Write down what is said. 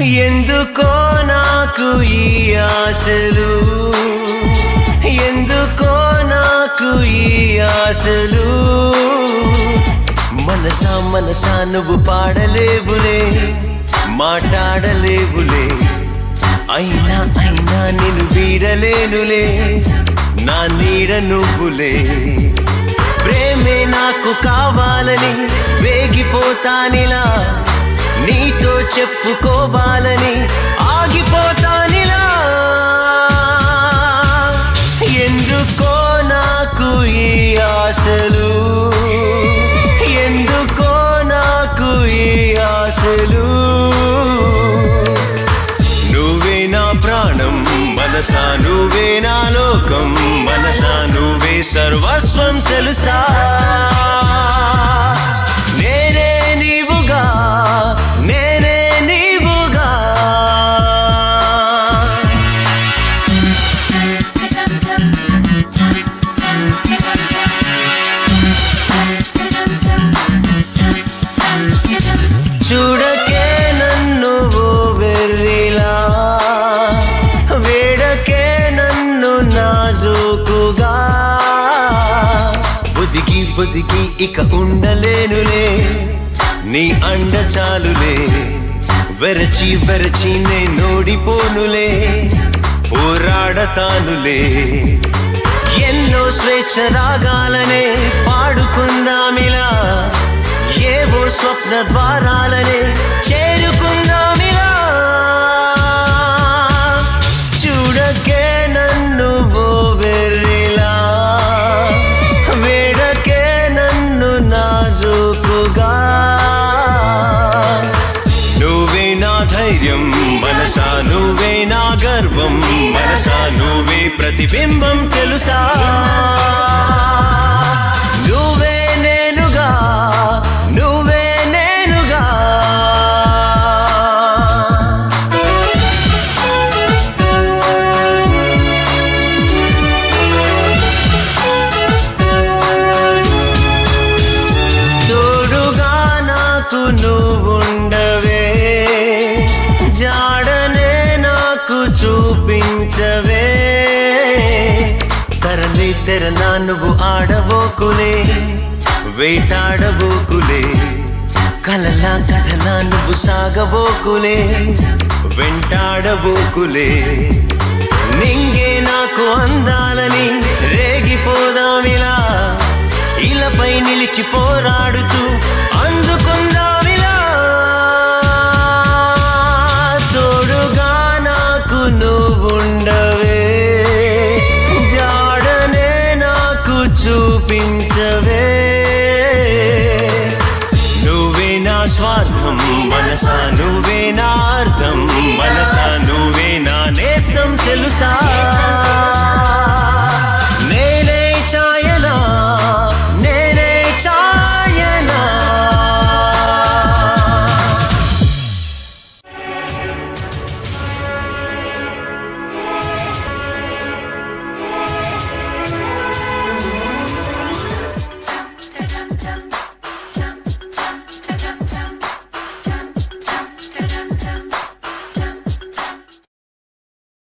ఎందుకో నాకు ఈ ఆశలు? ఎందుకో నాకు ఈ ఆశలు? మనసా మనసా నువ్వు పాడలేవులే మాట్లాడలేవులే. అయినా అయినా నేను వీడలేనులే నా నీడ నువ్వులే. ప్రేమే నాకు కావాలని వేగిపోతానిలా నీతో చెప్పుకోవాలని ఆగిపోతానిలా. ఎందుకో నాకు ఈ ఆశలు? ఎందుకో నాకు ఈ ఆశలు? నువ్వే నా ప్రాణం మనసా నువ్వే నా లోకం మనసా నువ్వే సర్వస్వం తెలుసా? బుదికి బుదికి ఇక ఉండలేనులే. నీ అండ చాలులే. వెరచి వెరచి నే నోడిపోనులే. పోరాడతానులే. ఎన్నో స్వేచ్ఛ రాగాలనే పాడుకుందామిలా. ఏవో స్వప్న ద్వారాలనే సర్వం మనసా నువ్వే ప్రతిబింబం తెలుసా? చూపించవే. తరలి తెరనా నువ్వు ఆడబోకులే వేటాడబోకులే కలలా కథలా నువ్వు సాగబోకులే వెంటాడబోకులే నింగే నాకు అందాలని రేగిపోదామిలా ఇలపై నిలిచి పోరాడుతూ చూపించవే. నువ్వే నా స్వార్థం మనసా నువ్వే నా అర్థం మనసా నువ్వే నా నేస్తం తెలుసా?